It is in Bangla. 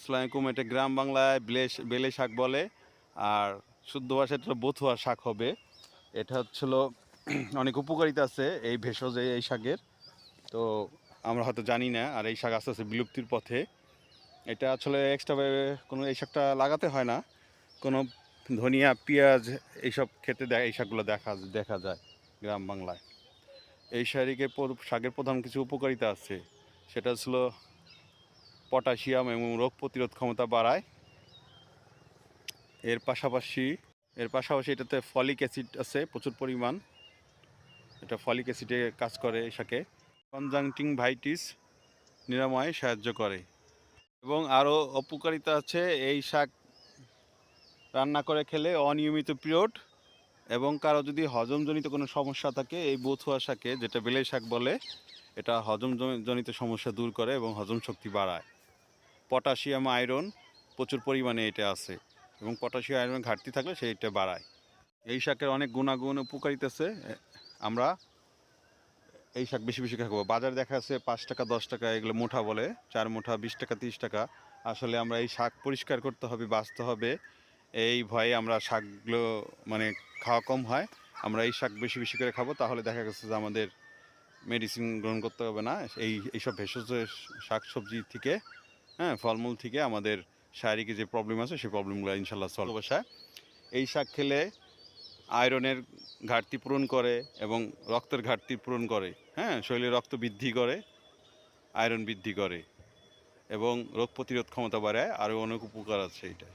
আসসালামু আলাইকুম এটা গ্রাম বাংলায় বেলে বেলে শাক বলে, আর শুদ্ধ ভাষায় এটা বথুয়া শাক হবে। এটা হচ্ছিল, অনেক উপকারিতা আছে এই ভেষজে, এই শাকের। তো আমরা হয়তো জানি না, আর এই শাক আস্তে আস্তে বিলুপ্তির পথে। এটা আসলে এক্সট্রাভাবে কোনো এই শাকটা লাগাতে হয় না। কোনো ধনিয়া, পেঁয়াজ এইসব খেতে এই শাকগুলো দেখা দেখা যায় গ্রাম বাংলায়। এই শাড়িকে শাকের প্রধান কিছু উপকারিতা আছে। সেটা হচ্ছিল পটাশিয়াম এবং রোগ প্রতিরোধ ক্ষমতা বাড়ায়। এর পাশাপাশি এর পাশাপাশি এটাতে ফলিক অ্যাসিড আছে, প্রচুর পরিমাণ। এটা ফলিক অ্যাসিডে কাজ করে এই শাকে কনজাংটিং ভাইটিস নিরাময়ে সাহায্য করে। এবং আরও উপকারিতা আছে, এই শাক রান্না করে খেলে অনিয়মিত পিরিয়ড এবং কারও যদি হজমজনিত কোনো সমস্যা থাকে, এই বথুয়া শাকে, যেটা বেলে শাক বলে, এটা হজম জনিত সমস্যা দূর করে এবং হজম শক্তি বাড়ায়। পটাশিয়াম আয়রন প্রচুর পরিমাণে এটা আছে এবং পটাশিয়াম আয়রন ঘাটতি থাকলে সেইটা বাড়ায়। এই শাকের অনেক গুণাগুণ উপকারিতা আছে। আমরা এই শাক বেশি বেশি খাব। বাজারে দেখা যাচ্ছে পাঁচ টাকা, দশ টাকা, এগুলো মুঠা বলে, চার মুঠা বিশ টাকা, তিরিশ টাকা। আসলে আমরা এই শাক পরিষ্কার করতে হবে, বাঁচতে হবে। এই ভয়ে আমরা শাকগুলো মানে খাওয়া কম হয়। আমরা এই শাক বেশি বেশি করে খাব, তাহলে দেখা গেছে যে আমাদের মেডিসিন গ্রহণ করতে হবে না। এই, এইসব ভেষজ শাক সবজি থেকে হ্যাঁ ফলমূল থেকে আমাদের শারীরিক যে প্রবলেম আছে, সেই প্রবলেমগুলো ইনশাল্লাহ সলভ বসায় এই শাক খেলে আয়রনের ঘাটতি পূরণ করে এবং রক্তের ঘাটতি পূরণ করে হ্যাঁ শরীরে রক্ত বৃদ্ধি করে, আয়রন বৃদ্ধি করে এবং রোগ প্রতিরোধ ক্ষমতা বাড়ায়, আরও অনেক উপকার আছে এটা